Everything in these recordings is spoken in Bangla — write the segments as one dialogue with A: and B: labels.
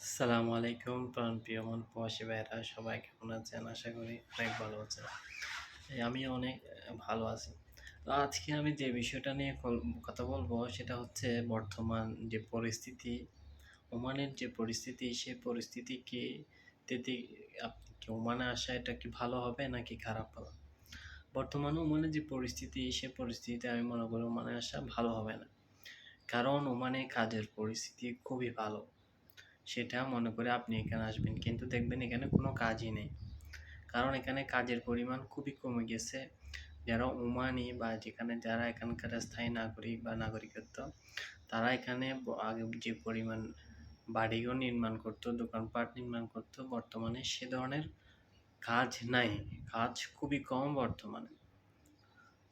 A: আসসালামু আলাইকুম, প্রাণ প্রিয় মন প্রবাসী ভাইরা সবাই কেমন আছেন? আশা করি অনেক ভালো আছেন। আমি অনেক ভালো আছি। তো আজকে আমি যে বিষয়টা নিয়ে কথা বলব সেটা হচ্ছে বর্তমান যে পরিস্থিতি, ওমানের যে পরিস্থিতি সেই পরিস্থিতিকে তেতে আপনি কি ওমানে আসা এটা কি ভালো হবে নাকি খারাপ হবে? বর্তমানে ওমানে যে পরিস্থিতি, সে পরিস্থিতিতে আমি মনে করি ওমানে আসা ভালো হবে না। কারণ ওমানে কাজের পরিস্থিতি খুবই ভালো। সেটা মনে করে আপনি এখানে আসবেন। কিন্তু দেখবেন এখানে কোনো কাজই নেই। কারণ এখানে কাজের পরিমাণ খুবই কমে গেছে। যারা ওমানি বা যেখানে যারা এখানকার স্থায়ী নাগরিক বা নাগরিকত্ব, তারা এখানে আগে যে পরিমাণ বাড়িঘর নির্মাণ করতো, দোকানপাট নির্মাণ করতো, বর্তমানে সে ধরনের কাজ নাই। কাজ খুবই কম বর্তমানে।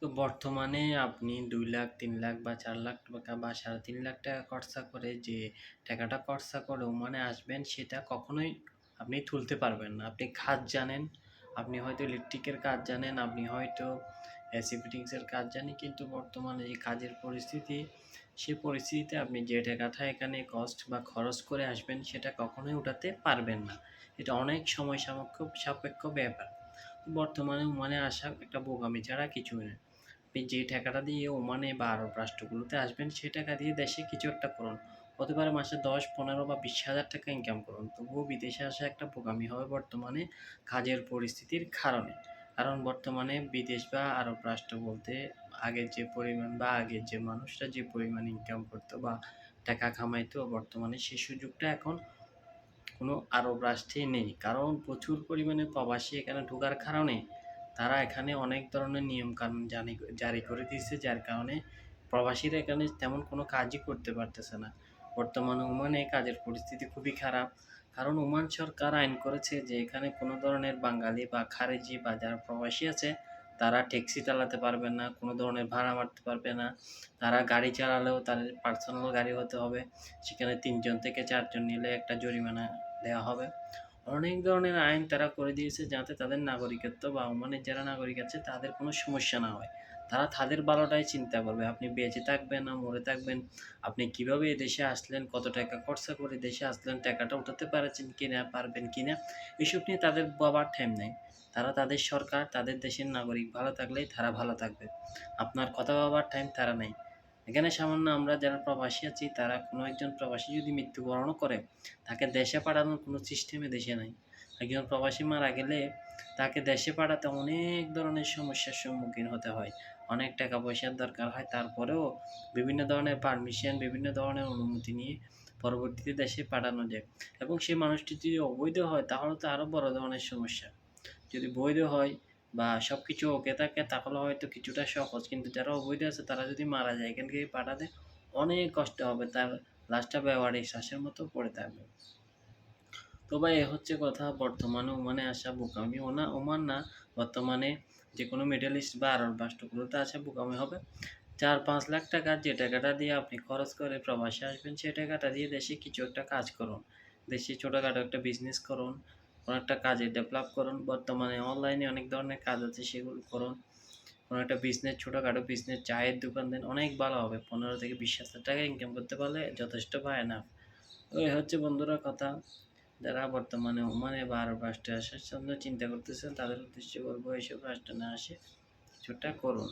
A: তো বর্তমানে আপনি দুই লাখ, তিন লাখ বা চার লাখ টাকা বা সাড়ে তিন লাখ টাকা খরচা করে যে টাকাটা খরচা করে ওমানে আসবেন, সেটা কখনোই আপনি তুলতে পারবেন না। আপনি কাজ জানেন, আপনি হয়তো ইলেকট্রিকের কাজ জানেন, আপনি হয়তো এসি ফিটিংসের কাজ জানেন, কিন্তু বর্তমানে যে কাজের পরিস্থিতি, সে পরিস্থিতিতে আপনি যে টাকাটা এখানে কস্ট বা খরচ করে আসবেন, সেটা কখনোই উঠাতে পারবেন না। এটা অনেক সময় সাপেক্ষ সাপেক্ষ ব্যাপার। বর্তমানে ওমানে আসা একটা বোকামি ছাড়া কিছুই না আপনি যে টাকাটা দিয়ে ওমানে বা আরব রাষ্ট্রগুলোতে আসবেন সেই টাকা দিয়ে দেশে কিছু একটা করুন। হতে পারে মাসে দশ, পনেরো বা বিশ হাজার টাকা ইনকাম করুন। তবুও বিদেশে আসা একটা বোকামি হবে বর্তমানে কাজের পরিস্থিতির কারণে। কারণ বর্তমানে বিদেশ বা আরব রাষ্ট্র বলতে আগের যে পরিমাণ বা আগের যে মানুষরা যে পরিমাণ ইনকাম করতো বা টাকা কামাইতো, বর্তমানে সেই সুযোগটা এখন কোনো আরব রাষ্ট্রে নেই। কারণ প্রচুর পরিমাণে প্রবাসী এখানে ঢোকার কারণে তারা এখানে অনেক ধরনের নিয়ম কানুন জানি জারি করে দিয়েছে, যার কারণে প্রবাসীরা এখানে তেমন কোনো কাজই করতে পারতেছে না। বর্তমানে ওমানে কাজের পরিস্থিতি খুবই খারাপ। কারণ ওমান সরকার আইন করেছে যে এখানে কোনো ধরনের বাঙালি বা খারেজি বা যারা প্রবাসী আছে, তারা ট্যাক্সি চালাতে পারবে না, কোনো ধরনের ভাড়া মারতে পারবে না। তারা গাড়ি চালালেও তাদের পার্সোনাল গাড়ি হতে হবে। সেখানে তিনজন থেকে চারজন নিলে একটা জরিমানা দেওয়া হবে। অনেক ধরনের আইন তারা করে দিয়েছে যাতে তাদের নাগরিকত্ব বা ওমানের যারা নাগরিক আছে, তাদের কোনো সমস্যা না হয়। তারা তাদের ভালোটাই চিন্তা করবে, আপনি বেঁচে থাকবেন না, মরে থাকবেন, আপনি কীভাবে দেশে আসলেন, কত টাকা খরচা করে দেশে আসলেন, টাকাটা উঠাতে পারছেন কিনা, পারবেন কিনা, এসব নিয়ে তাদের বাবার টাইম নেই। তারা তাদের সরকার, তাদের দেশের নাগরিক, ভালো থাকলেই তারা ভালো থাকবে। আপনার কথা বাবার টাইম তারা নেই। এখানে সামান্য আমরা যারা প্রবাসী আছি, তারা কোনো একজন প্রবাসী যদি মৃত্যুবরণও করে, তাকে দেশে পাঠানোর কোনো সিস্টেমে দেশে নাই। একজন প্রবাসী মারা গেলে তাকে দেশে পাঠাতে অনেক ধরনের সমস্যার সম্মুখীন হতে হয়। অনেক টাকা পয়সার দরকার হয়, তারপরেও বিভিন্ন ধরনের পারমিশন বিভিন্ন ধরনের অনুমতি নিয়ে পরবর্তীতে দেশে পাঠানো যায়। এবং সেই মানুষটি যদি অবৈধ হয়, তাহলে তো আরও বড় ধরনের সমস্যা। যদি বৈধ হয় বা সব কিছু ওকে থাকে, তাহলে হয়তো কিছুটা সহজ। কিন্তু যারা অবৈধ আছে, তারা যদি মারা যায়, এখান থেকে পাঠাতে অনেক কষ্ট হবে, তার লাশটা ব্যবহারে শ্বাসের মতো পড়ে থাকবে। তো ভাই, এ হচ্ছে কথা, বর্তমানে ওমানে আসা বোকামি ওনা, ওমান না, বর্তমানে যে কোনো মিডল ইস্ট বা আরব রাষ্ট্রগুলোতে আসা বোকামি হবে। চার পাঁচ লাখ টাকা যে টাকাটা দিয়ে আপনি খরচ করে প্রবাসে আসবেন সেই টাকাটা দিয়ে দেশে কিছু একটা কাজ করুন। দেশে ছোটোখাটো একটা বিজনেস করুন কোনো একটা কাজে ডেভেলপ করুন। বর্তমানে অনলাইনে অনেক ধরনের কাজ আছে, সেগুলো করুন। কোনো একটা বিজনেস ছোটোখাটো বিজনেস চায়ের দোকান দেন, অনেক ভালো হবে। পনেরো থেকে বিশ হাজার টাকা ইনকাম করতে পারলে যথেষ্ট পায় না। ওই হচ্ছে বন্ধুরা কথা। যারা বর্তমানে ওমানে বা আরব রাষ্ট্রে আসার জন্য চিন্তা করতেছেন, তাদের উদ্দেশ্যে বলব, এইসব রাষ্ট্রে না আসে, কিছুটা করুন।